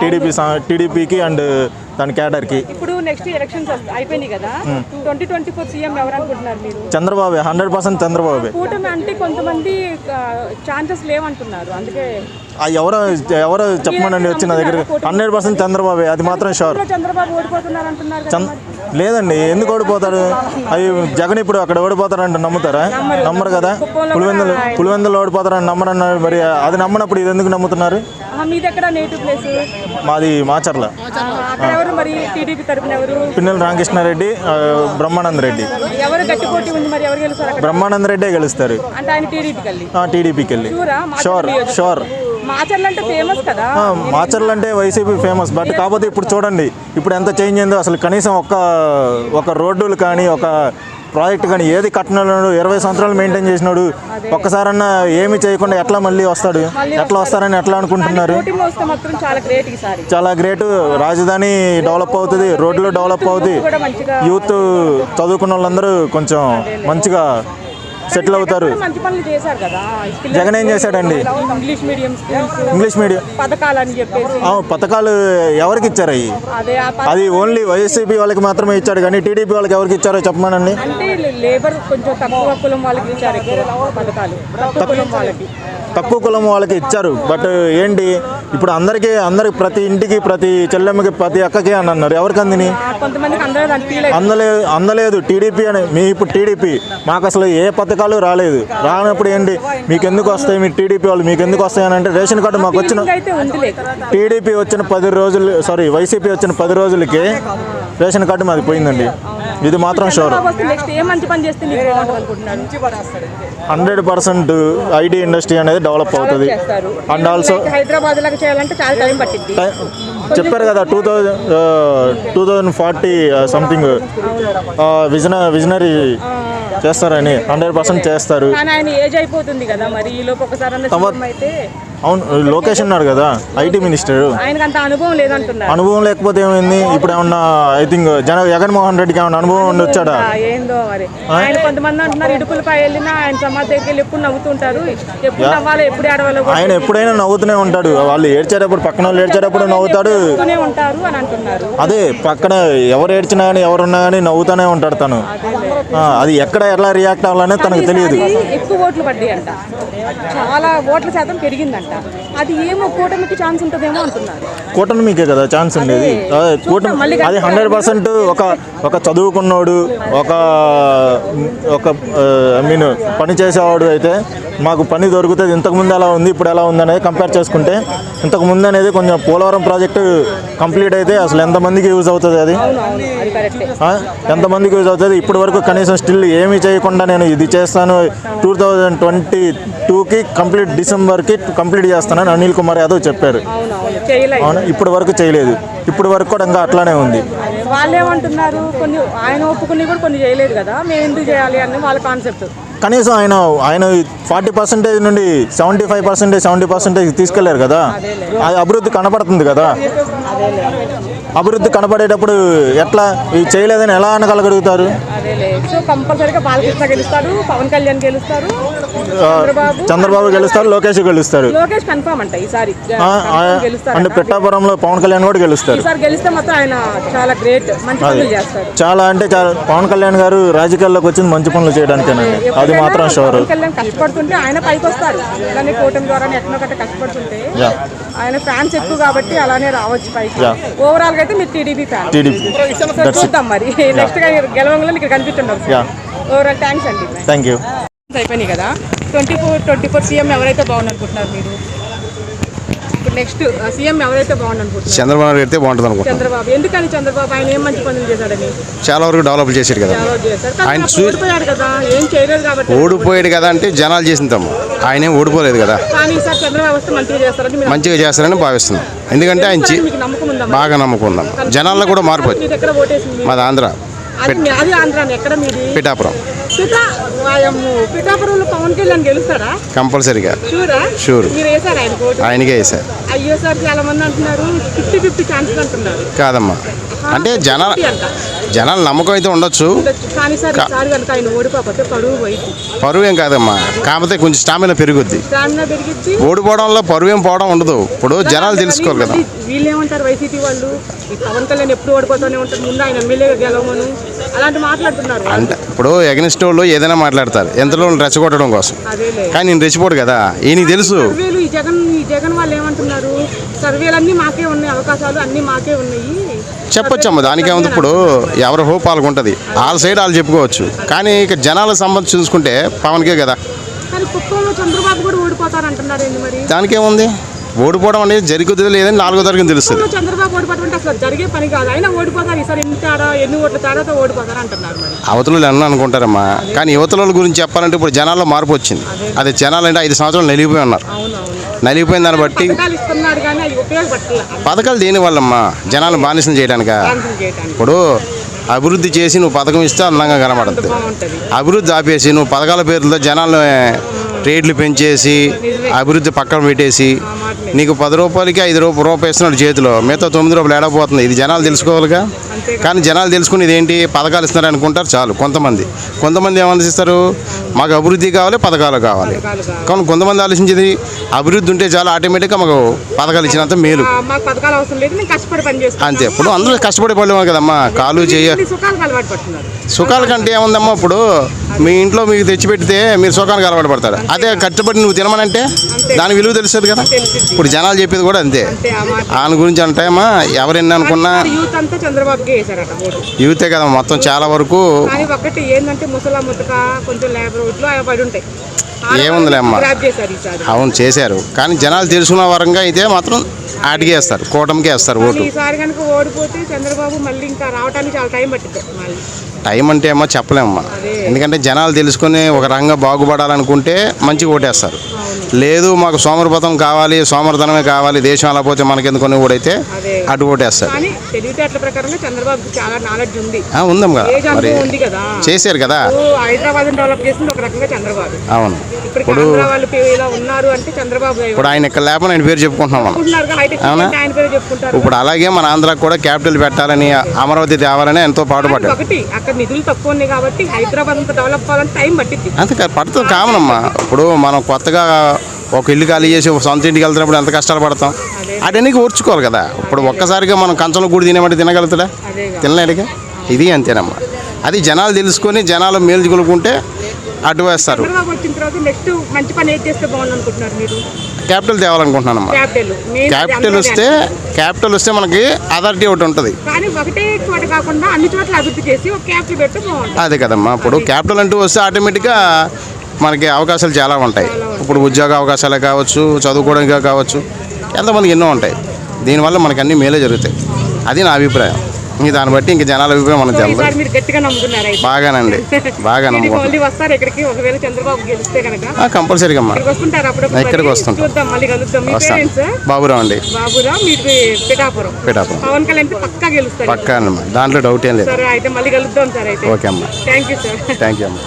TDP టీడీపీకి and దాని క్యాడర్కి. ఇప్పుడు నెక్స్ట్ ఎలక్షన్స్ అయిపోయినాయి కదా? ట్వంటీ ట్వంటీ ఫోర్ సీఎం ఎవరు అనుకుంటున్నారు మీరు? Chandrababu hundred percent Chandrababu. కూటమి అంటే కొంతమంది ఛాన్సెస్ లేవంటున్నారు. అందుకే ఎవరో ఎవరో చెప్పమనండి వచ్చిన దగ్గర హండ్రెడ్ పర్సెంట్ చంద్రబాబు అది మాత్రం షూర్. చంద్రబాబు ఓడిపోతున్నారు అంటున్నారు లేదండి ఎందుకు ఓడిపోతాడు? అవి జగన్ ఇప్పుడు అక్కడ ఓడిపోతారంటే నమ్ముతారా? నమ్మరు. కదా? పులివెందులు పులివెందులు ఓడిపోతారని నమ్మరన్నారు మరి అది నమ్మనప్పుడు ఇది ఎందుకు నమ్ముతున్నారు? మీది ఎక్కడ నేటివ్ ప్లేస్? మాది మాచర్ల. అక్కడ ఎవరు మరి టీడీపీ తరపున ఎవరు? పిన్నెల రామకృష్ణారెడ్డి బ్రహ్మానంద రెడ్డి. ఎవరు గట్టి పోటీ ఉంది మరి? ఎవరు గెలుస్తారు అక్కడ? బ్రహ్మానంద రెడ్డే గెలుస్తారు. అంటే ఆయన టీడీపీకి వెళ్ళి. ఆ, టీడీపీకి వెళ్ళి. షూరా? Sure sure. మాచర్లు అంటే వైసీపీ ఫేమస్ బట్ కాకపోతే ఇప్పుడు చూడండి ఇప్పుడు ఎంత చేంజ్ అయిందో అసలు కనీసం ఒక్క ఒక రోడ్డులు కానీ ఒక ప్రాజెక్ట్ కానీ ఏది కట్టినాడు ఇరవై సంవత్సరాలు మెయింటైన్ చేసినాడు ఒక్కసారన్నా ఏమి చేయకుండా ఎట్లా మళ్ళీ వస్తాడు? ఎట్లా వస్తారని ఎట్లా అనుకుంటున్నారు? చాలా గ్రేట్ రాజధాని డెవలప్ అవుతుంది రోడ్లు డెవలప్ అవుతుంది. యూత్ చదువుకున్న వాళ్ళందరూ కొంచెం మంచిగా సెటిల్ అవుతారు. మంచి పనులు చేశారు కదా. పిల్లలకి జగన్ ఏం చేశాడండి? English medium schools English medium. పథకాలు అని చెప్పేసి. ఆ, పథకాలు ఎవరికి ఇచ్చారు అవి? అదే ఓన్లీ వైసీపీ వాళ్ళకి మాత్రమే ఇచ్చాడు కానీ టీడీపీ వాళ్ళకి ఎవరికి ఇచ్చారో చెప్పమానండి. అంటే లేబర్ కొంచెం తక్కువ కులం వాళ్ళకి ఇచ్చారు ఎక్కువ పథకాలు. తక్కువ కులం వాళ్ళకి. తక్కువ కులం వాళ్ళకి ఇచ్చారు. బట్ ఏంటి? ఇప్పుడు అందరికీ అందరికి ప్రతి ఇంటికి ప్రతి చెల్లెమ్మకి ప్రతి అక్కకి అని అన్నారు. ఎవరికి అందిని? ఆ, కొంతమందికి అందరూ దాన్ని ఫీల్ అందలే అందలేదు. టీడీపీ అని. మీ ఇప్పుడు టీడీపీ. మాకు అసలు ఏ పథకాలు రాలేదు. రానప్పుడు ఏంటి? మీకు ఎందుకు వస్తాయి మీ టీడీపీ వాళ్ళు? మీకు ఎందుకు వస్తాయి అని అంటే రేషన్ కార్డు మాకు వచ్చిన టీడీపీ వచ్చిన పది రోజులు సారీ వైసీపీ వచ్చిన పది రోజులకి రేషన్ కార్డు మాది పోయిందండి. ఇది మాత్రం sure hundred percent IT industry అనేది డెవలప్ అవుతుంది. అండ్ ఆల్సో హైదరాబాద్ చెప్పారు కదా two thousand two thousand forty something vision visionary చేస్తారని హండ్రెడ్ పర్సెంట్ చేస్తారు. ఆయన ఏజ్ అయిపోతుంది కదా మరి. ఈ లోపు ఒకసారి అయితే అవును లోకేష్ ఉన్నాడు కదా ఐటీ మినిస్టర్. ఆయనకు అంత అనుభవం లేదంటున్నారు. అనుభవం లేకపోతే ఏమైంది? ఇప్పుడు ఏమన్నా ఐ థింక్ జన జగన్మోహన్ రెడ్డికి ఏమన్నా అనుభవం ఉండి వచ్చాడా ఏందో మరి. ఆయన కొంతమంది అంటున్నారు ఇడుపులపై వెళ్ళినా ఆయన సమాధి దగ్గరికి ఎప్పుడు నవ్వుతుంటారు. ఎప్పుడు నవ్వాలో ఎప్పుడు ఆడవాలో ఆయన ఎప్పుడైనా నవ్వుతూనే ఉంటాడు. వాళ్ళు ఏడ్చేటప్పుడు పక్కన వాళ్ళు ఏడ్చేటప్పుడు నవ్వుతాడు. నవ్వుతూనే ఉంటారు అని అంటున్నారు. అదే పక్కన ఎవరు ఏడ్చినా కానీ ఎవరున్నా కానీ నవ్వుతూనే ఉంటాడు తను. ఆ, అది ఎక్కడ ఎలా రియాక్ట్ అవ్వాలనేది తనకు తెలియదు. ఎక్కువ ఓట్లు పడ్డాయి అంట చాలా ఓట్ల శాతం పెరిగిందంట. అది ఏమో కూటమికి ఛాన్స్ ఉంటుందేమో అంటున్నారు. కూటమి మీకే కదా ఛాన్స్ ఉండేది. అదే కూటమి అది హండ్రెడ్ పర్సెంట్ ఒక ఒక చదువుకున్నోడు ఒక ఒక ఐ మీన్ పని చేసేవాడు అయితే మాకు పని దొరుకుతుంది. ఇంతకుముందు ఎలా ఉంది ఇప్పుడు ఎలా ఉంది అనేది కంపేర్ చేసుకుంటే ఇంతకుముందు అనేది కొంచెం పోలవరం ప్రాజెక్టు కంప్లీట్ అయితే అసలు ఎంతమందికి యూజ్ అవుతుంది అది? ఎంతమందికి యూజ్ అవుతుంది? ఇప్పటి వరకు కనీసం స్టిల్ ఏమీ చేయకుండా నేను ఇది చేస్తాను. టూ థౌజండ్ ట్వంటీ టూకి కంప్లీట్ డిసెంబర్కి కంప్లీట్ చేస్తానని అనిల్ కుమార్ యాదవ్ చెప్పారు. అవును? ఇప్పటి వరకు చేయలేదు. ఇప్పటి వరకు కూడా ఇంకా అట్లానే ఉంది. వాళ్ళు ఏమంటున్నారు కొన్ని ఆయన ఒప్పుకుని కూడా కొన్ని చేయలేదు కదా. మేము ఎందుకు చేయాలి అని వాళ్ళ కాన్సెప్ట్. కనీసం ఆయన ఆయన ఫార్టీ పర్సెంటేజ్ నుండి seventy five percentage seventy percentage తీసుకెళ్ళారు కదా. అది అభివృద్ధి కనపడుతుంది కదా. అభివృద్ధి కనపడేటప్పుడు ఎట్లా? ఇది చేయలేదని ఎలా అనగలగలుగుతారు సో కంపల్సరీగా బాలకృష్ణ గెలుస్తారు పవన్ కళ్యాణ్ గెలుస్తారు చంద్రబాబు గెలుస్తారు లోకేష్ గెలుస్తారు. లోకేష్ కన్ఫర్మ్ అంట ఈసారి. పిఠాపురంలో పవన్ కళ్యాణ్ కూడా గెలుస్తారు. ఈసారి గెలిస్తే మొత్తం ఆయన చాలా గ్రేట్ మంచి పనులు చేస్తారు. చాలా అంటే చాలా పవన్ కళ్యాణ్ గారు రాజకీయాల్లోకి వచ్చింది మంచి పనులు చేయడానికేనండి అది మాత్రం షూర్. పవన్ కళ్యాణ్ కష్టపడుతుంటే ఆయన పైకి వస్తారు అలానే కూటమి ద్వారా ఎట్లా కట్ట కష్టపడుతుంటే యా. ఆయన ఫ్యాన్స్ ఎక్కువ కాబట్టి అలానే రావచ్చు పైకి. ఓవరాల్గా అయితే మీరు టీడీపీ ఫ్యాన్. టీడీపీ. చూద్దాం మరి. నెక్స్ట్గా ఇక్కడ కనిపించండి Yeah. ఓవరాల్ థ్యాంక్స్ అండి. థ్యాంక్ యూ అయిపోయినాయి కదా. Twenty four twenty four CM ఎవరైతే బాగుంది అనుకుంటున్నారు మీరు? ఇప్పుడు నెక్స్ట్ సీఎం ఎవరైతే బాగుంది అనుకుంటున్నారు చంద్రబాబు నాయుడు అయితే బాగుంటుంది అనుకుంటున్నాను. చంద్రబాబు. ఎందుకని చంద్రబాబు? ఆయన ఏం మంచి పనులు చేశాడని? చాలా వరకు డెవలప్ చేశాడు కదా. ఆయన ఓడిపోయాడు కదా. ఏం చేయలేదు కాబట్టి ఓడిపోయాడు కదా అంటే జనాలు చేసిందాము ఆయన ఏం ఓడిపోలేదు కదా. కానీ చంద్రబాబు వస్తే మంచిగా చేస్తారని మీరు మంచిగా చేస్తారని భావిస్తున్నాం. ఎందుకంటే ఆయన మీకు నమ్మకం ఉందా బాగా నమ్ముకున్నాం జనాల్లో కూడా మార్పు వచ్చింది. మీరు ఎక్కడ ఓటేసింది? మాది ఆంధ్ర. పిఠాపురం. పిఠాపురంలో పవన్ కళ్యాణ్ గెలుస్తారా కంపల్సరీగా. షూరా? వేసారా ఆయనకే వేశారు అయ్యో సార్ చాలా మంది అంటున్నారు ఫిఫ్టీ ఫిఫ్టీ ఛాన్సెస్ అంటున్నారు. కాదమ్మా. అంటే అంట. జనాల నమ్మకం అయితే ఉండొచ్చు. పరువు ఏం కాదమ్మా. కాకపోతే కొంచెం స్టామినా పెరుగుద్ది. ఓడిపోవడంలో పరువు ఏం పోవడం ఉండదు. ఇప్పుడు జనాలు తెలుసుకోవాలి కదా. మళ్ళీ వీళ్ళు ఏమంటారు వైసీపీ వాళ్ళు? పవన్ కళ్యాణ్ ఎప్పుడు ఓడిపోతూనే ఉంటారు. ముందు ఆయన ఎమ్మెల్యేగా గెలవమను. అలాంటి మాట్లాడుతున్నారు అంటే ఇప్పుడు ఎగనిస్ట్ వాళ్ళు ఏదైనా మాట్లాడతారు. ఎంతలో రెచ్చగొట్టడం కోసం. కానీ నేను రెచ్చిపోడు కదా. ఈయనకి తెలుసు. సర్వేలు ఈ జగన్ ఈ జగన్ వాళ్ళు ఏమంటున్నారు? సర్వేలు అన్నీ మాకే ఉన్నాయి అవకాశాలు అన్నీ మాకే ఉన్నాయి. చెప్పొచ్చమ్మా దానికి ఏముంది ఇప్పుడు? ఎవరి హోప్ వాళ్ళకు ఉంటుంది వాళ్ళ సైడ్ వాళ్ళు చెప్పుకోవచ్చు. కానీ ఇక జనాల సంబంధం చూసుకుంటే పవన్కే కదా. కానీ కుప్పంలో చంద్రబాబు కూడా ఓడిపోతారు అంటున్నారు ఏంటి మరి? దానికేముంది? ఓడిపోవడం అనేది జరుగుతుంది లేదని నాలుగో తరగతి తెలుస్తుంది. కుప్పంలో చంద్రబాబు ఓడిపోతారు అంటే అసలు జరిగే పని కాదు. అయినా ఓడిపోతారు. ఈసారి ఎన్ని తేడా ఎన్ని ఓట్ల తేడాతో ఓడిపోతారు అంటున్నారు మరి. అవతలు ఎన్నో అనుకుంటారమ్మా. కానీ యువతల గురించి చెప్పాలంటే ఇప్పుడు జనాల్లో మార్పు వచ్చింది. అది. జనాలు అంటే ఐదు సంవత్సరాలు నలిగిపోయి ఉన్నారు. నలిగిపోయిన దాన్ని బట్టి పథకాలు ఇస్తున్నాడు కానీ అవి ఉపయోగపడట్లేదు పథకాలు దేని వల్లమ్మా? జనాలు బానిసం చేయడానికా? ఇప్పుడు అభివృద్ధి చేసి నువ్వు పథకం ఇస్తే అందంగా కనబడుతుంది అభివృద్ధి ఆపేసి నువ్వు పథకాల పేరుతో జనాలు రేట్లు పెంచేసి అభివృద్ధి పక్కన పెట్టేసి నీకు పది రూపాయలకి ఐదు రూపాయలు రూపాయలు ఇస్తున్నాడు చేతిలో. మిగతా తొమ్మిది రూపాయలు ఏడపోతుంది ఇది జనాలు తెలుసుకోవాలిగా? కానీ జనాలు తెలుసుకునేది ఏంటి? పథకాలు ఇస్తున్నారు అనుకుంటారు చాలు కొంతమంది. కొంతమంది ఏమనిస్తారు మాకు అభివృద్ధి కావాలి పథకాలు కావాలి. కానీ కొంతమంది ఆలోచించేది అభివృద్ధి ఉంటే చాలా ఆటోమేటిక్గా మాకు పథకాలు ఇచ్చినంత మేలు. అంతే. ఇప్పుడు అందరూ కష్టపడే పడలేము కదమ్మా కాలు చేయ కొన్ని సుఖాలకు అలవాటు పడుతున్నారు. సుఖాల కంటే ఏముందమ్మా ఇప్పుడు? మీ ఇంట్లో మీకు తెచ్చిపెడితే మీరు సుఖానికి అలవాటు పడతారు. అదే కష్టపడి నువ్వు తినమనంటే దాని విలువ తెలుస్తుంది కదా. ఇప్పుడు జనాలు చెప్పేది కూడా అంతే. ఆయన గురించి అంటే అమ్మా ఎవరెన్ని అనుకున్నా యూత్ కదా మొత్తం చాలా వరకు ఒకటి ఏంటంటే ముసలా ముతక కొంచెం లేబర్ ఉంటాయి. ఏముందిలే అమ్మ. అవును చేశారు. కానీ జనాలు తెలుసుకున్న వరంగా అయితే మాత్రం వేస్తారు కూటమికే వేస్తారు ఓటు. ఈసారి కనుక ఓడిపోతే చంద్రబాబు మళ్ళీ ఇంకా రావడానికి చాలా టైం పట్టింది టైం అంటే ఏమో చెప్పలేమమ్మా అదే. ఎందుకంటే జనాలు తెలుసుకుని ఒక రంగం బాగుపడాలనుకుంటే మంచిగా ఓటేస్తారు. లేదు మాకు సోమరపతం కావాలి సోమరతనమే కావాలి దేశం అలా పోతే మనకెందుకొని ఓడైతే అదే. అటు ఓటేస్తారు. ఉందమ్మా మరి చేశారు కదా? అవును. దయ ఇప్పుడు ఆయన ఇక్కడ లేకపోతే ఆయన పేరు చెప్పుకుంటున్నాం మనం. అవునా? ఇప్పుడు అలాగే మన ఆంధ్రాకి కూడా క్యాపిటల్ పెట్టాలని అమరావతి తేవాలని ఎంతో హైదరాబాద్ అంతా పడుతుంది కామన్ అమ్మా ఇప్పుడు మనం కొత్తగా ఒక ఇల్లు ఖాళీ చేసి ఒక సొంత ఇంటికి వెళ్తున్నప్పుడు ఎంత కష్టాలు పడతాం. అటన్నీ ఓర్చుకోవాలి కదా. ఇప్పుడు ఒక్కసారిగా మనం కంచంలో కూడి తినేమంటే తినగలుగుతాడా? తినలేడుగా? ఇది అంతేనమ్మా. అది జనాలు తెలుసుకొని జనాలు మేల్చుకొనుకుంటే అటు వేస్తారు. క్యాపిటల్ తేవాలనుకుంటున్నానమ్మా. క్యాపిటల్. వస్తే క్యాపిటల్ వస్తే మనకి అథారిటీ ఒకటి ఉంటుంది. అదే కదమ్మా. ఇప్పుడు క్యాపిటల్ అంటూ వస్తే ఆటోమేటిక్గా మనకి అవకాశాలు చాలా ఉంటాయి. ఇప్పుడు ఉద్యోగ అవకాశాలే కావచ్చు చదువుకోవడానికి కావచ్చు ఎంతమందికి ఎన్నో ఉంటాయి. దీనివల్ల మనకి అన్ని మేలే జరుగుతాయి. అది నా అభిప్రాయం. ఇంక దాన్ని బట్టి ఇంక జనాల అభిప్రాయం మనకు తెలియదు బాగానండి. బాగా నమ్ముకుంటాం కంపల్సరీగా అమ్మా. ఇక్కడికి. వస్తుంటాం. వస్తాం. బాబురావు అండి. పిఠాపురం. పక్కా అన్నమా దాంట్లో డౌట్ ఏం లేదు. ఓకే అమ్మా. థ్యాంక్ యూ అమ్మా.